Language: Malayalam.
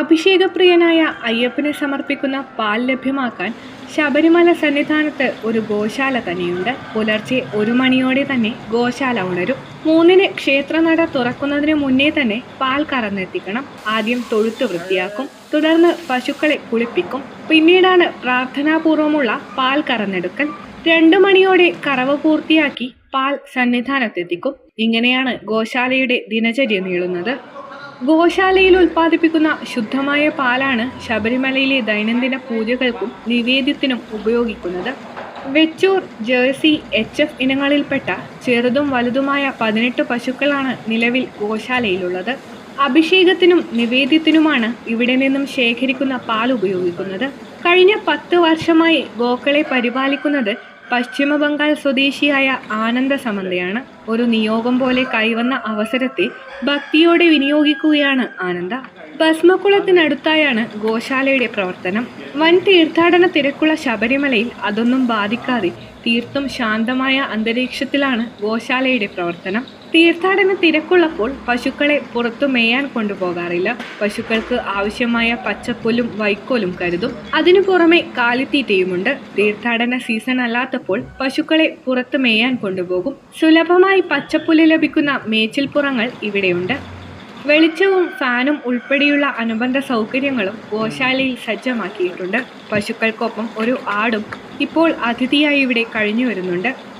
അഭിഷേകപ്രിയനായ അയ്യപ്പനെ സമർപ്പിക്കുന്ന പാൽ ലഭ്യമാക്കാൻ ശബരിമല സന്നിധാനത്ത് ഒരു ഗോശാല തന്നെയുണ്ട്. പുലർച്ചെ ഒരു മണിയോടെ തന്നെ ഗോശാല ഉണരും. മൂന്നിന് ക്ഷേത്രനട തുറക്കുന്നതിന് മുന്നേ തന്നെ പാൽ കറന്നെത്തിക്കണം. ആദ്യം തൊഴുത്ത് വൃത്തിയാക്കും. തുടർന്ന് പശുക്കളെ കുളിപ്പിക്കും. പിന്നീടാണ് പ്രാർത്ഥനാപൂർവമുള്ള പാൽ കറന്നെടുക്കൽ. രണ്ടു മണിയോടെ കറവ് പൂർത്തിയാക്കി പാൽ സന്നിധാനത്തെത്തിക്കും. ഇങ്ങനെയാണ് ഗോശാലയുടെ ദിനചര്യ നീളുന്നത്. ഗോശാലയിൽ ഉൽപ്പാദിപ്പിക്കുന്ന ശുദ്ധമായ പാലാണ് ശബരിമലയിലെ ദൈനംദിന പൂജകൾക്കും നിവേദ്യത്തിനും ഉപയോഗിക്കുന്നത്. വെച്ചൂർ ജേഴ്സി എച്ച് എഫ് ഇനങ്ങളിൽപ്പെട്ട ചെറുതും വലുതുമായ പതിനെട്ട് പശുക്കളാണ് നിലവിൽ ഗോശാലയിലുള്ളത്. അഭിഷേകത്തിനും നിവേദ്യത്തിനുമാണ് ഇവിടെ നിന്നും ശേഖരിക്കുന്ന പാൽ ഉപയോഗിക്കുന്നത്. കഴിഞ്ഞ പത്ത് വർഷമായി ഗോക്കളെ പരിപാലിക്കുന്നത് പശ്ചിമ ബംഗാൾ സ്വദേശിയായ ആനന്ദ സമന്തയാണ് ഒരു നിയോഗം പോലെ കൈവന്ന അവസരത്തെ ഭക്തിയോടെ വിനിയോഗിക്കുകയാണ് ആനന്ദ. ഭസ്മക്കുളത്തിനടുത്തായാണ് ഗോശാലയുടെ പ്രവർത്തനം. വൻ തീർത്ഥാടന തിരക്കുള്ള ശബരിമലയിൽ അതൊന്നും ബാധിക്കാതെ തീർത്തും ശാന്തമായ അന്തരീക്ഷത്തിലാണ് ഗോശാലയുടെ പ്രവർത്തനം. തീർത്ഥാടന തിരക്കുള്ളപ്പോൾ പശുക്കളെ പുറത്തു മേയാൻ കൊണ്ടുപോകാറില്ല. പശുക്കൾക്ക് ആവശ്യമായ പച്ചപ്പുലും വൈക്കോലും കരുതും. അതിനു പുറമെ കാലിത്തീറ്റയുമുണ്ട്. തീർത്ഥാടന സീസൺ അല്ലാത്തപ്പോൾ പശുക്കളെ പുറത്തു മേയാൻ കൊണ്ടുപോകും. സുലഭമായി പച്ചപ്പുല്ല് ലഭിക്കുന്ന മേച്ചിൽപ്പുറങ്ങൾ ഇവിടെയുണ്ട്. വെളിച്ചവും ഫാനും ഉൾപ്പെടെയുള്ള അനുബന്ധ സൗകര്യങ്ങളും ഗോശാലയിൽ സജ്ജമാക്കിയിട്ടുണ്ട്. പശുക്കൾക്കൊപ്പം ഒരു ആടും ഇപ്പോൾ അതിഥിയായി ഇവിടെ കഴിഞ്ഞു വരുന്നുണ്ട്.